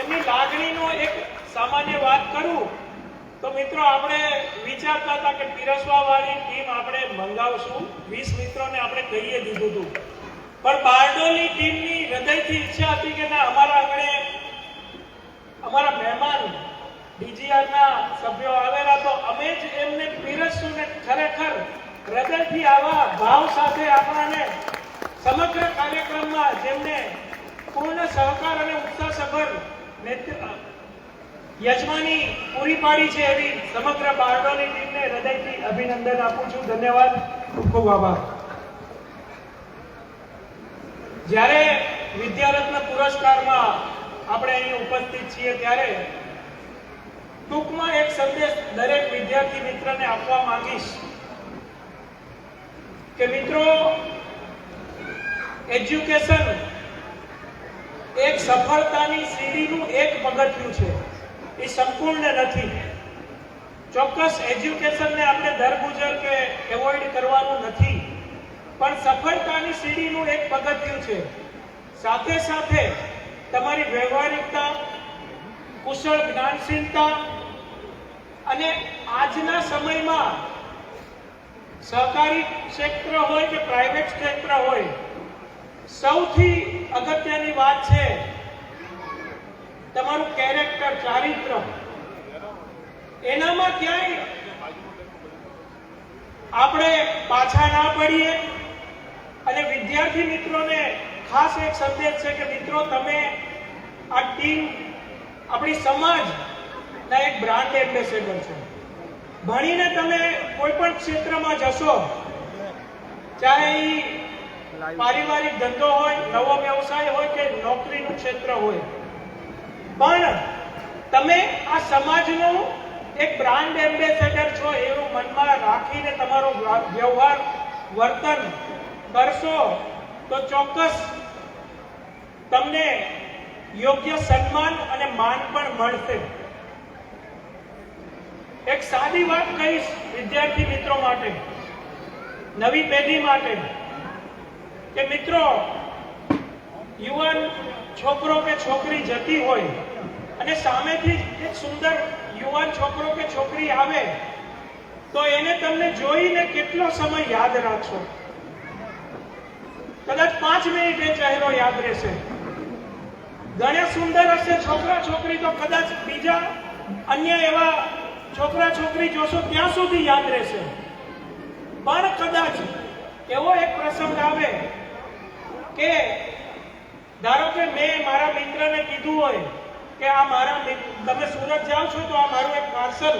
એમની લાગણીનો એક સામાન્ય વાત કરું, તો મિત્રો આપણે વિચારતા હતા કે પીરસવા વાળી ટીમ આપણે મંગાવશું. વીસ મિત્રોને આપણે કહીએ દીધું હતું. પણ બારડોલી ટીમની હૃદયથી ઈચ્છા હતી કે ના, અમારા આંગણે અમારા મહેમાન ડીજીઆરના સભ્યો આવેલા, તો અમે જ એમને પીરસશું ને ખરેખર હૃદયથી આવા ભાવ સાથે આપણાને સમગ્ર કાર્યક્રમમાં જેમને પૂર્ણ સહકાર અને ઉત્સાહસભર યજમાની પૂરી પાડી છે એવી સમગ્ર બારડોલી ટીમને હૃદયથી અભિનંદન આપું છું. ધન્યવાદ. ખૂબ ખૂબ આભાર. જ્યારે વિદ્યારત્ન પુરસ્કારમાં આપણે અહીં ઉપસ્થિત છીએ ત્યારે ટૂંકમાં એક સંદેશ દરેક વિદ્યાર્થી મિત્રને આપવા માંગીશ કે મિત્રો એજ્યુકેશન એક સફળતાની સીડીનું એક પગથિયું છે. એ સંપૂર્ણ નથી. ચોક્કસ એજ્યુકેશનને આપણે દરગુજર કે એવોઇડ કરવાનું નથી. પણ સફળતાની સીડીનું એક પગથિયું છે. સાથે સાથે તમારી વ્યવહારિકતા, કુશળ જ્ઞાનશીલતા અને આજના સમયમાં સહકારી ક્ષેત્ર હોય કે પ્રાઇવેટ ક્ષેત્ર હોય સૌથી અગત્યની વાત છે તમારું કેરેક્ટર ચારિત્ર. એનામાં ક્યાંય આપણે પાછા ના પડીએ અને વિદ્યાર્થી મિત્રોને ખાસ એક સંદેશ છે કે મિત્રો, તમે આ ટીમ આપણી સમાજના એક બ્રાન્ડ એમ્બેસેડર છો. ભણીને તમે કોઈ પણ ક્ષેત્રમાં જશો, ચાહે ઈ પારિવારિક ધંધો હોય, નવો વ્યવસાય હોય કે નોકરીનું ક્ષેત્ર હોય. પણ તમે આ સમાજનું એક બ્રાન્ડ એમ્બેસેડર છો એવું મનમાં રાખીને તમારો વ્યવહાર વર્તન કરશો તો ચોક્કસ તમને યોગ્ય સન્માન અને માન પણ મળશે. એક સાદી વાત કહીશ વિદ્યાર્થી મિત્રો માટે, નવી પેઢી માટે. કે મિત્રો, યુવાન છોકરો કે છોકરી જતી હોય અને સામેથી એક સુંદર યુવાન છોકરો કે છોકરી આવે, તો એને તમને જોઈને કેટલો સમય યાદ રાખશો? કદાચ પાંચ મિનિટ એ ચહેરો યાદ રહેશે. ઘણા સુંદર હશે છોકરા છોકરી, તો કદાચ બીજા અન્ય એવા છોકરા છોકરી જોશો, ત્યાં સુધી યાદ રહેશે. પણ કદાચ એવો એક પ્રસંગ આવે કે ધારો કે મેં મારા મિત્રને કીધું હોય કે આ મારા તમે સુરત જાઓ છો તો આ મારું એક પાર્સલ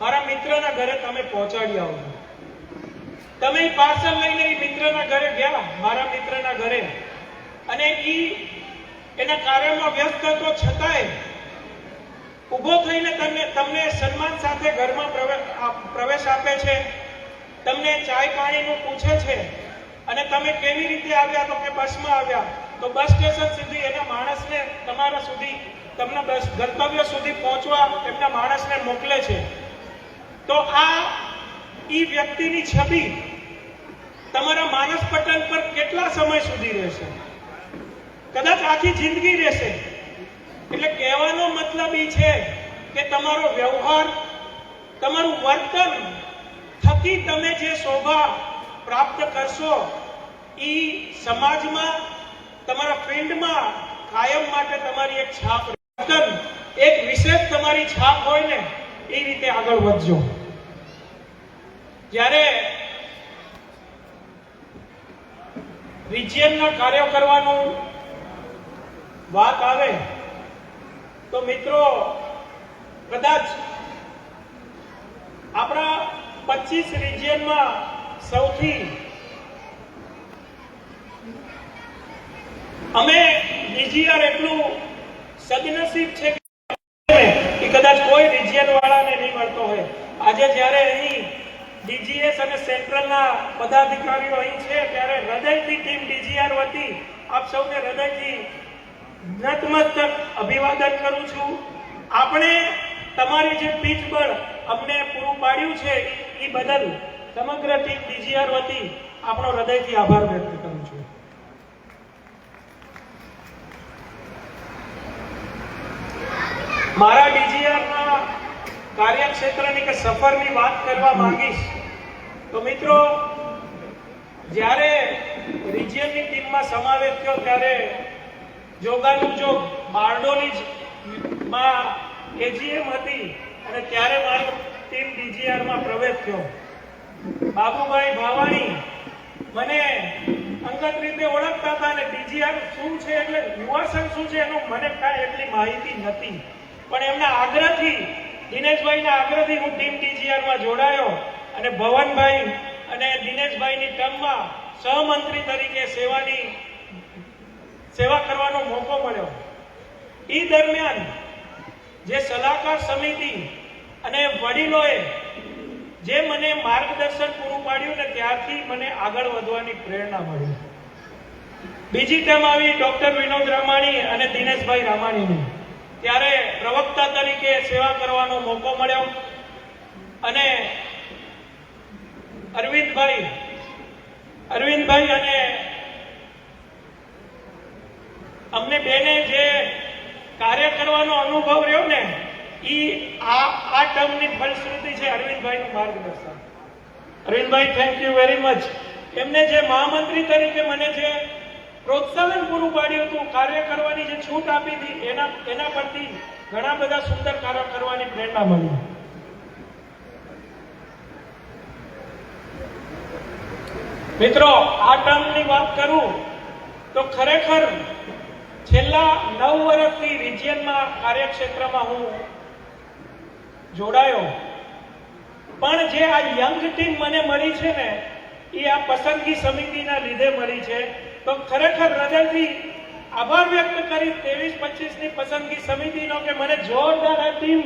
મારા મિત્રના ઘરે તમે પહોંચાડી આવો તમે પાર્સલ લઈને એ મિત્રના ઘરે ગયા, મારા મિત્રના ઘરે. અને ઈ એના કાર્યમાં વ્યસ્ત હતો, છતાંય ઊભો થઈને તમને તમને સન્માન સાથે ઘરમાં પ્રવેશ આપે છે. તમને ચાય પાણીનું પૂછે છે. અને તમે કેવી રીતે આવ્યા? તો કે બસમાં આવ્યા. તો બસ સ્ટેશન સુધી એના માણસને તમારા સુધી, તમને બસ ગંતવ્ય સુધી પહોંચવા એમના માણસને મોકલે છે. તો આ ઈ વ્યક્તિની છબી તમારા માનસ પટલ પર કેટલા સમય સુધી રહેશે? કદાચ આખી જિંદગી રહેશે. એટલે કહેવાનો મતલબ એ છે કે તમારો વ્યવહાર, તમારું વર્તન થકી તમે જે શોભા પ્રાપ્ત કરશો એ સમાજમાં, તમારા ફિલ્ડમાં કાયમ માટે તમારી એક છાપ એક વિશેષ તમારી છાપ હોય ને, એ રીતે આગળ વધજો. જ્યારે રિજિયનના કાર્યો કરવાનું વાત આવે, તો મિત્રો, કદાચ આપણા પચીસ રિજિયનમાં સૌથી અમે ડીજીઆર એટલું સદનસીબ છે કે કદાચ કોઈ રિજિયન વાળાને નહીં મળતો હોય. આજે જ્યારે અહીં ડીજીએસ અને સેન્ટ્રલના પદાધિકારીઓ અહીં છે, ત્યારે હૃદયથી ટીમ ડીજીઆર વતી આપ સૌને હૃદયથી નતમસ્તક અભિવાદન કરું છું. આપણે તમારી જે પીઠબળ અમને પૂરું પાડ્યું છે એ બદલ સમગ્ર ટીમ ડીજીઆર વતી આપણો હૃદયથી આભાર વ્યક્ત કરું છું મારા ડીજીઆરના કાર્યક્ષેત્રની કે સફરની વાત કરવા માંગીશ. તો મિત્રો, જ્યારે રિજિયનની ટીમમાં સમાવેશ થયો ત્યારે જોગાનું જોગ બારડોલી માં એજીએમ હતી અને ત્યારે મારો ટીમ ડીજીઆરમાં પ્રવેશ થયો. બાબુભાઈ ભાવાણી મને અંગત રીતે ઓળખતા હતા અને ડીજીઆર શું છે એટલે યુવાસન શું છે એનું મને કાંઈ એટલી માહિતી નથી. પણ એમના આગ્રહથી, દિનેશભાઈના આગ્રહથી હું ટીમ ટીજીઆરમાં જોડાયો અને ભવનભાઈ અને દિનેશભાઈની ટર્મમાં સહમંત્રી તરીકે સેવાની, સેવા કરવાનો મોકો મળ્યો. એ દરમિયાન જે સલાહકાર સમિતિ અને વડીલોએ જે મને માર્ગદર્શન પૂરું પાડ્યું ને ત્યારથી મને આગળ વધવાની પ્રેરણા મળી. બીજી ટર્મ આવી ડોક્ટર વિનોદ રામાણી અને દિનેશભાઈ રામાણીની. ત્યારે પ્રવક્તા તરીકે સેવા કરવાનો મોકો મળ્યો અને અરવિંદભાઈ અરવિંદભાઈ અને અમને બેને જે કાર્ય કરવાનો અનુભવ રહ્યો ને એ આ આ ટર્મની ફલશ્રુતિ છે અરવિંદભાઈનું માર્ગદર્શન Arvindbhai thank you very much એમને જે મહામંત્રી તરીકે મને જે પ્રોત્સાહન પૂરું પાડ્યું હતું. કાર્ય કરવાની જે છૂટ આપી હતી, એના એના પરથી ઘણા બધા સુંદર કાર્ય કરવાની પ્રેરણા મળી. મિત્રો, આ ટર્મની વાત કરું તો ખરેખર છેલ્લા નવ વર્ષથી રિજિયનમાં કાર્યક્ષેત્રમાં હું જોડાયો. પણ જે આ યંગ ટીમ મને મળી છે ને, એ આ પસંદગી સમિતિના લીધે મળી છે. તો ખરેખર હૃદયથી આભાર વ્યક્ત કરી ત્રેવીસ પચીસની પસંદગી સમિતિનો કે મને જોરદાર ટીમ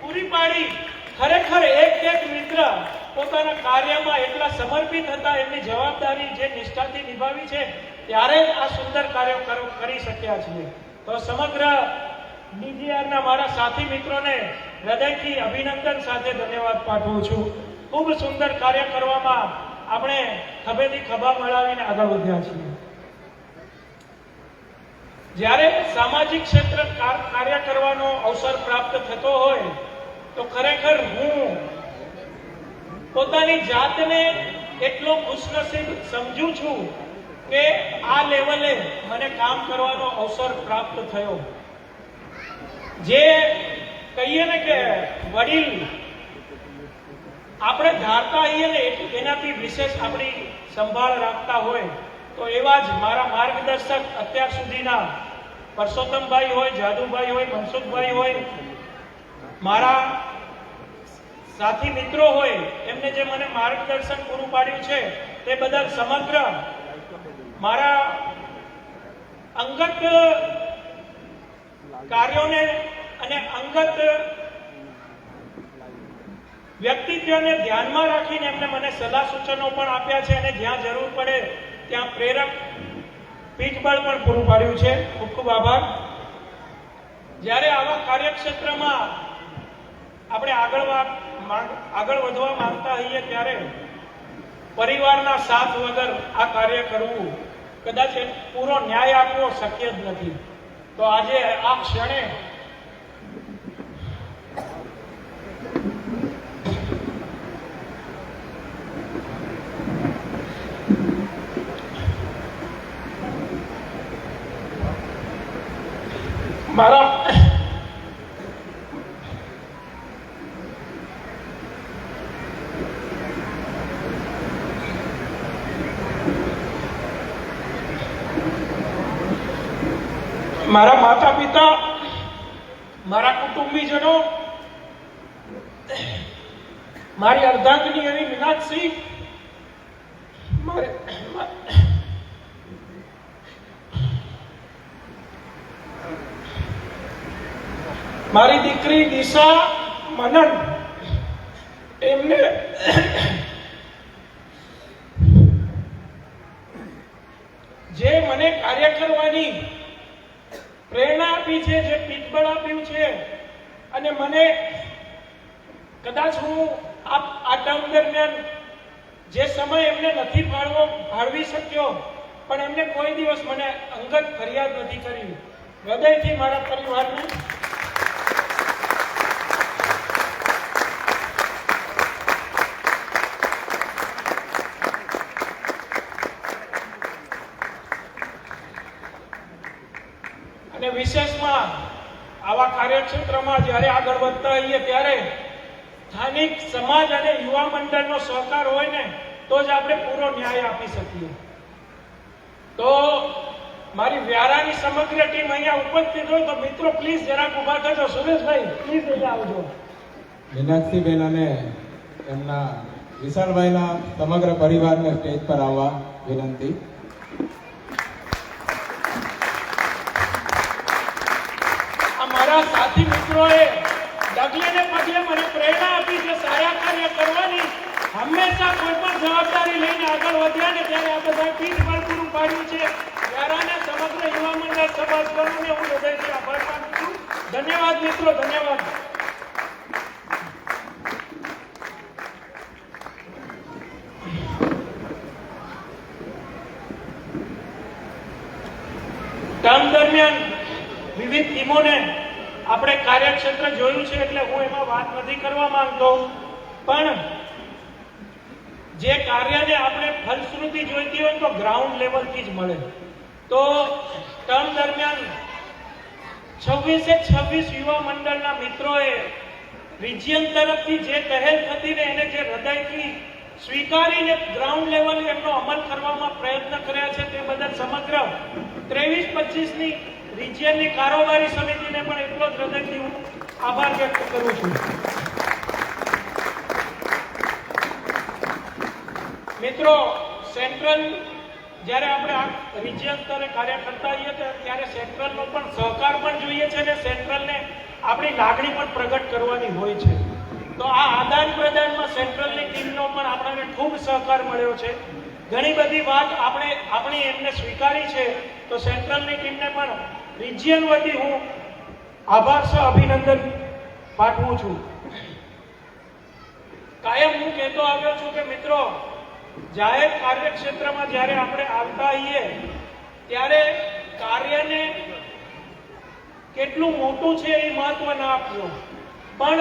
પૂરી પાડી. ખરેખર એક એક મિત્ર પોતાના કાર્યમાં એટલા સમર્પિત હતા, એમની જવાબદારી જે નિષ્ઠાથી નિભાવી છે, ત્યારે આ સુંદર કાર્યો કરો- કરી શક્યા છીએ. તો સમગ્ર ડીજીઆરના મારા સાથી મિત્રોને હૃદયથી અભિનંદન સાથે ધન્યવાદ પાઠવું છું. ખૂબ સુંદર કાર્ય કરવામાં આપણે ખભેથી ખભા મળાવીને આગળ વધ્યા છીએ. જ્યારે સામાજિક ક્ષેત્ર કાર- કાર્ય કરવાનો અવસર પ્રાપ્ત થતો હોય, તો ખરેખર હું પોતાની જાતને એટલો ખુશનસીબ સમજું છું કે આ લેવલે મને કામ કરવાનો અવસર પ્રાપ્ત થયો. જે કહીએ ને કે વડીલ, આપણે ધારતા હોઈએ ને, એનાથી વિશેષ આપણી સંભાળ રાખતા હોય. તો એવા જ મારા માર્ગદર્શક અત્યાર સુધીના પરસોત્તમભાઈ હોય, જાદુભાઈ હોય, મનસુખભાઈ હોય, મારા સાથી મિત્રો હોય, એમને જે મને માર્ગદર્શન પૂરું પાડ્યું છે, તે બદલ સમગ્ર મારા અંગત કાર્યોને અને અંગત વ્યક્તિત્વને ધ્યાનમાં રાખીને એમને મને સલાહ સૂચનો પણ આપ્યા છે અને જ્યાં જરૂર પડે ત્યાં પ્રેરક પીઠબળ પણ પૂરું પાડ્યું છે. ખૂબ ખૂબ આભાર. જ્યારે આવા કાર્યક્ષેત્રમાં આપણે આગળ આગળ વધવા માંગતા હોઈએ ત્યારે પરિવારના સાથ વગર આ કાર્ય કરવું કદાચ પૂરો ન્યાય આપવો શક્ય જ નથી. તો આજે આ ક્ષણે મારા મારા માતા પિતા મારા કુટુંબીજનો, મારી અર્ધાંગની એવી મીનાક્ષી મારે દીકરી દિશા મનન, એમને જે મને કાર્ય કરવાની પ્રેરણા આપી છે, જે પીઠબળ આપ્યું છે. અને મને કદાચ હું આ ટર્મ દરમિયાન જે સમય એમને નથી ફાળવો, ફાળવી શક્યો, પણ એમને કોઈ દિવસ મને અંગત ફરિયાદ નથી કરી. હૃદયથી મારા પરિવારને ખૂબ ખૂબ આભાર માનું છું વિશેષમાં આવા કાર્યક્ષેત્રમાં જ્યારે આગળ વધતા હોઈએ ત્યારે સ્થાનિક સમાજ અને યુવા મંડળનો સહકાર હોય ને, તો જ આપણે પૂરો ન્યાય આપી શકીએ. તો મારી વ્યારાની સમગ્ર ટીમ અહીંયા ઉપસ્થિત હોય, તો મિત્રો પ્લીઝ જરાક ઊભા થજો. સુરેશભાઈ પ્લીઝ અહીંયા આવજો. મીનાક્ષીબેન અને એમના વિશાલભાઈના સમગ્ર પરિવારને સ્ટેજ પર આવવા વિનંતી. મારા સાથી મિત્રોએ ડગલે ને પગલે મને પ્રેરણા આપી છે સારા કાર્ય કરવાની હંમેશા કોઈ પણ જવાબદારી લઈને આગળ વધ્યા ને ત્યારે આ બધા પીઠ બળ પૂરું પાડ્યું છે. ત્યારાના સમગ્ર યુવા મંડળ સભાસદોને હું હૃદયથી આભાર માનું છું. ધન્યવાદ મિત્રો, ધન્યવાદ. કામ દરમિયાન વિવિધ ટીમોને આપણે કાર્યક્ષેત્ર જોયું છે એટલે હું એમાં વાત નથી કરવા માંગતો. પણ જે કાર્યને આપણે ફલશ્રુતિ જોઈતી હોય તો ગ્રાઉન્ડ લેવલથી જ મળે. તો ટર્મ દરમિયાન છવ્વીસે છવ્વીસ યુવા મંડળના મિત્રોએ રિજિયન તરફથી જે પહેલ થતી ને એને જે હૃદયથી સ્વીકારીને ગ્રાઉન્ડ લેવલે એમનો અમલ કરવામાં પ્રયત્ન કર્યા છે તે બદલ સમગ્ર ત્રેવીસ પચીસની રિજિયનની કારોબારી સમિતિને પણ હૃદયથી હું આભાર વ્યક્ત કરું છું. મિત્રો, સેન્ટ્રલ જ્યારે આપણે આ રિજિયન સ્તરે કાર્ય કરતા હોઈએ ત્યારે સેન્ટ્રલનો પણ સહકાર પણ જોઈએ છે અને સેન્ટ્રલને આપણી લાગણી પણ પ્રગટ કરવાની હોય છે. તો આ આદાન પ્રદાનમાં સેન્ટ્રલની ટીમનો પણ આપણને ખૂબ સહકાર મળ્યો છે. ઘણી બધી વાત આપણે આપણી એમને સ્વીકારી છે. તો સેન્ટ્રલની ટીમને પણ રિજિયન વતી હું આભાર અભિનંદન. પાઠવું છું. કાયમ હું કહેતો આવ્યો છું કે મિત્રો, જાહેર કાર્યક્ષેત્રમાં જ્યારે આપણે આવતા હોઈએ, ત્યારે કાર્યને કેટલું મોટું છે એ મહત્વ ના આપજો પણ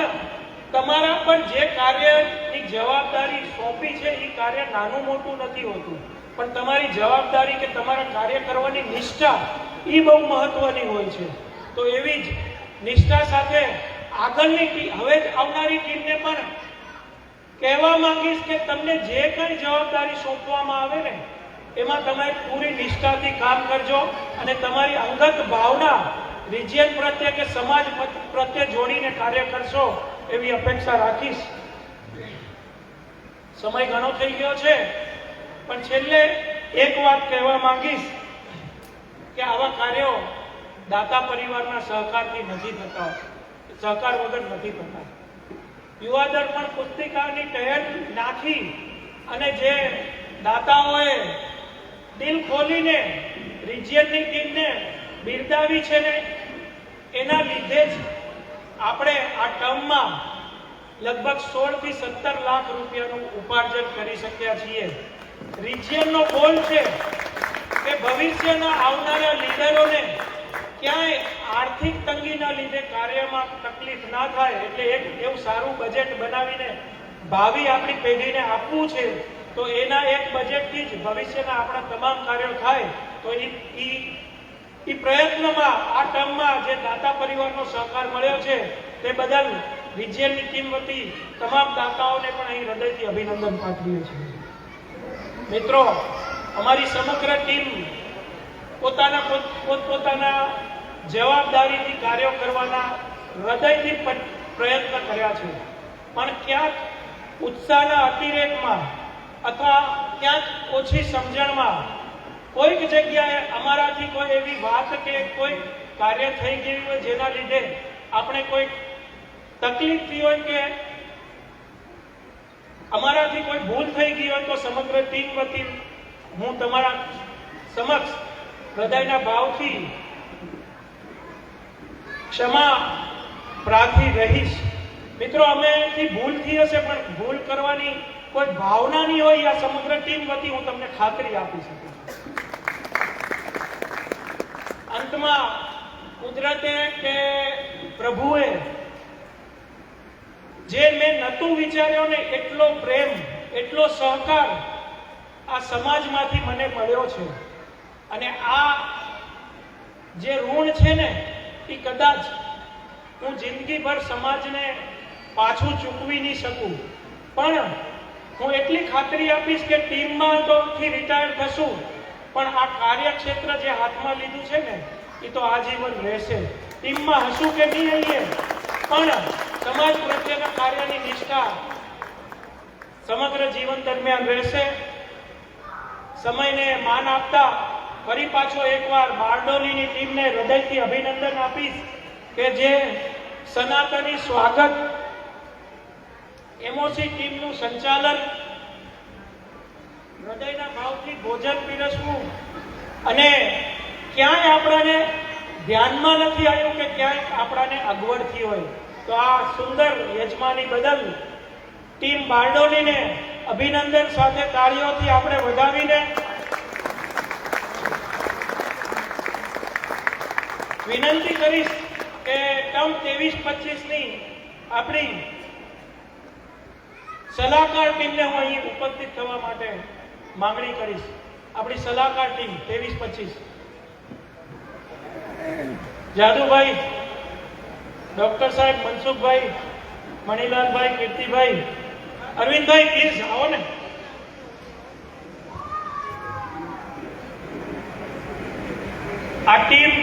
તમારા પર જે કાર્યની જવાબદારી સોંપી છે, એ કાર્ય નાનું મોટું નથી હોતું. પણ તમારી જવાબદારી કે તમારા કાર્ય કરવાની નિષ્ઠા, એ બહુ મહત્વની હોય છે. તો એવી જ નિષ્ઠા સાથે આગળની હવે આવનારી ટીમને પણ કહેવા માંગીશ કે તમને જે કઈ જવાબદારી સોંપવામાં આવે ને, એમાં તમે પૂરી નિષ્ઠાથી કામ કરજો અને તમારી અંગત ભાવના રિજિયન પ્રત્યે કે સમાજ પ્રત્યે જોડીને કાર્ય કરશો એવી અપેક્ષા રાખીશ. સમય ઘણો થઈ ગયો છે, પણ છેલ્લે એક વાત કહેવા માંગીશ કે આવા કાર્યો દાતા પરિવારના સહકારથી નથી થતા. સહકાર વગર નથી થતા. યુવા પણ પુસ્તિકાની ટહેર નાખી અને જે દાતાઓએ દિલ ખોલીને રિજિયનની ટીમને બિરદાવી છે ને, એના લીધે જ આપણે આ ટર્મમાં લગભગ સોળથી સત્તર લાખ રૂપિયાનું ઉપાર્જન કરી શક્યા છીએ. રિજિયનનો ગોલ છે કે ભવિષ્યના આવનારા લીડરોને ક્યાંય આર્થિક તંગીના લીધે કાર્યમાં તકલીફ ના થાય એટલે એક એવું સારું બજેટ બનાવીને ભાવિ આપણી પેઢીને આપવું છે, તો એના એક બજેટથી જ ભવિષ્યના આપણા તમામ કાર્યો થાય, તો એ એ પ્રયત્નમાં, આ ટર્મમાં જે દાતા પરિવારનો સહકાર મળ્યો છે, તે બદલ વિજયની ટીમ વતી તમામ દાતાઓને પણ અહીં હૃદયથી અભિનંદન પાઠવીએ છીએ. મિત્રો, અમારી સમગ્ર ટીમ પોતાના, પોત- પોતપોતાના જવાબદારીથી કાર્યો કરવાના હૃદયથી પ્રયત્ન કર્યા છે. પણ ક્યાંક ઉત્સાહના અતિરેકમાં અથવા ક્યાંક ઓછી સમજણમાં કોઈક જગ્યાએ અમારાથી કોઈ એવી વાત કે કોઈ કાર્ય થઈ ગયું હોય જેના લીધે આપણે કોઈ તકલીફ થઈ હોય કે અમારાથી કોઈ ભૂલ થઈ ગઈ હોય તો સમગ્ર ટીમ વતી હું તમારા સમક્ષ હૃદયના ભાવથી ક્ષમા પ્રાર્થી રહીશ. મિત્રો અમેથી ભૂલ થઈ હશે, પણ ભૂલ કરવાની કોઈ ભાવના નહીં હોય, આ સમગ્ર ટીમ વતી હું તમને ખાતરી આપી શકું અંતમાં કુદરતે કે પ્રભુએ જે મેં નતું વિચાર્યો ને એટલો પ્રેમ, એટલો સહકાર આ સમાજમાંથી મને મળ્યો છે. અને આ જે ઋણ છે ને એ કદાચ હું જિંદગીભર સમાજને પાછું ચૂકવી નહીં શકું. પણ હું એટલી ખાતરી આપીશ કે ટીમમાં તો રિટાયર થશું, પણ આ કાર્યક્ષેત્ર જે હાથમાં લીધું છે ને, એ તો આજીવન રહેશે. ટીમમાં હશું કે નહીં રહીએ? પણ સમાજ પ્રત્યેના કાર્યની નિષ્ઠા સમગ્ર જીવન દરમિયાન રહેશે. સમયને માન આપતા ફરી પાછો એકવાર બારડોલીની ટીમને હૃદયથી અભિનંદન આપીશ કે જે સનાતની સ્વાગત એમઓસી ટીમનું સંચાલન, હૃદયના ભાવથી ભોજન પીરસવું અને ક્યાંય આપણાને ધ્યાનમાં નથી આવ્યું કે ક્યાંય આપણાને અગવડથી હોય. તો આ સુંદર યજમાની બદલ ટીમ બારડોલીને અભિનંદન સાથે તાળીઓથી આપણે વધાવીને વિનંતી કરીશ કે ટર્મ ત્રેવીસ પચીસની આપણી સલાહકાર ટીમને હું અહીં ઉપસ્થિત થવા માટે માંગણી કરીશ. આપણી સલાહકાર ટીમ ત્રેવીસ પચીસ. જાદુભાઈ, ડોક્ટર સાહેબ મનસુખભાઈ, મણિલાલભાઈ, કીર્તિભાઈ, અરવિંદભાઈ પ્લીઝ આવો ને. આ ટીમ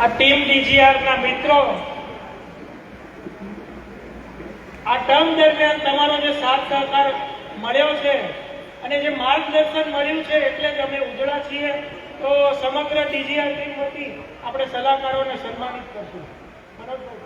આ ટીમ ડીજીઆર ના મિત્રો, આ ટર્મ દરમિયાન તમારો જે સાથ સહકાર મળ્યો છે અને જે માર્ગદર્શન મળ્યું છે એટલે જ અમે ઉજળા છીએ, તો સમગ્ર ડીજીઆર ટીમ વતી આપણે સલાહકારોને સન્માનિત કરશું. કિશોરભાઈ.